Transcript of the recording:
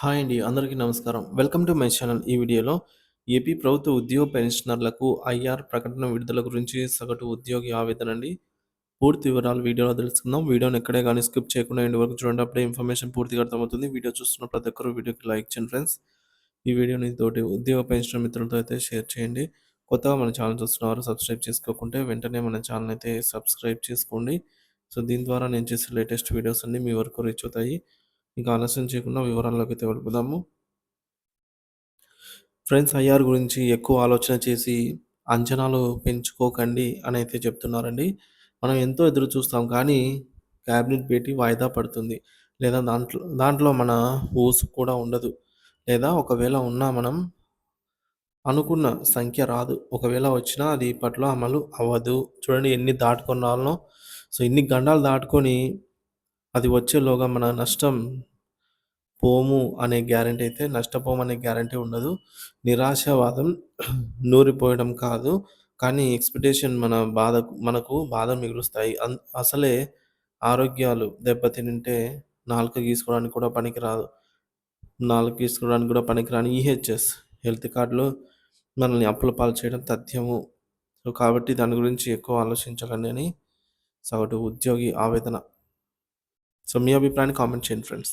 Hi అండి. అందరికీ నమస్కారం. Welcome to my channel. ఈ వీడియోలో ఏపీ ప్రభుత్వ ఉద్యోగ పెన్షనర్లకు ఐఆర్ ప్రకటన విడుదల గురించి సగటు ఉద్యోగి ఆవేదన అండి. పూర్తి వివరాలు వీడియోలో తెలుసుకుందాం. వీడియోని ఎక్కడే కానీ స్కిప్ చేయకుండా ఎండ్ వరకు చూడండి. అప్పుడే ఇన్ఫర్మేషన్ పూర్తిగా అర్థమవుతుంది. వీడియో చూస్తున్న ప్రతి ఒక్కరు వీడియోకి లైక్ చేయండి ఫ్రెండ్స్. ఈ వీడియోని తోటి ఉద్యోగ పెన్షనర్ మిత్రులతో అయితే షేర్ చేయండి. కొత్తగా మన ఛానల్ చూస్తున్నవారు సబ్స్క్రైబ్ చేసుకోకుంటే వెంటనే మన ఛానల్ అయితే సబ్స్క్రైబ్ చేసుకోండి. సో దీని ద్వారా నేను చేసే లేటెస్ట్ వీడియోస్ అన్నీ మీ వరకు రీచ్ అవుతాయి. ఇంకా ఆలస్యం చేయకుండా వివరాల్లోకి అయితే వెళ్ళిపోదాము. ఫ్రెండ్స్ ఐఆర్ గురించి ఎక్కువ ఆలోచన చేసి అంచనాలు పెంచుకోకండి అని అయితే చెప్తున్నారండి. మనం ఎంతో ఎదురు చూస్తాం కానీ క్యాబినెట్ భేటీ వాయిదా పడుతుంది. లేదా దాంట్లో దాంట్లో మన ఊసు కూడా ఉండదు. లేదా ఒకవేళ ఉన్నా మనం అనుకున్న సంఖ్య రాదు. ఒకవేళ వచ్చినా అది ఇప్పట్లో అమలు అవ్వదు. చూడండి ఎన్ని దాటుకున్నానో సో ఇన్ని గండాలు దాటుకొని అది వచ్చేలోగా మన నష్టం పోము అనే గ్యారంటీ అయితే నష్టపోము అనే గ్యారంటీ ఉండదు. నిరాశావాదం నూరిపోయడం కాదు. కానీ ఎక్స్‌పెక్టేషన్ మన బాధ మనకు బాధ మిగులుస్తాయి. అన్ అసలే ఆరోగ్యాలు దెబ్బతింటే నాలుక గీసుకోవడానికి కూడా పనికిరాదు. నాలుక గీసుకోవడానికి కూడా పనికిరాని ఈహెచ్ఎస్ హెల్త్ కార్డులు మనల్ని అప్పుల పాలు చేయడం తథ్యము. సో కాబట్టి దాని గురించి ఎక్కువ ఆలోచించాలని అని సగటు ఉద్యోగి ఆవేదన. సో మీ అభిప్రాయాన్ని కామెంట్ చేయండి ఫ్రెండ్స్.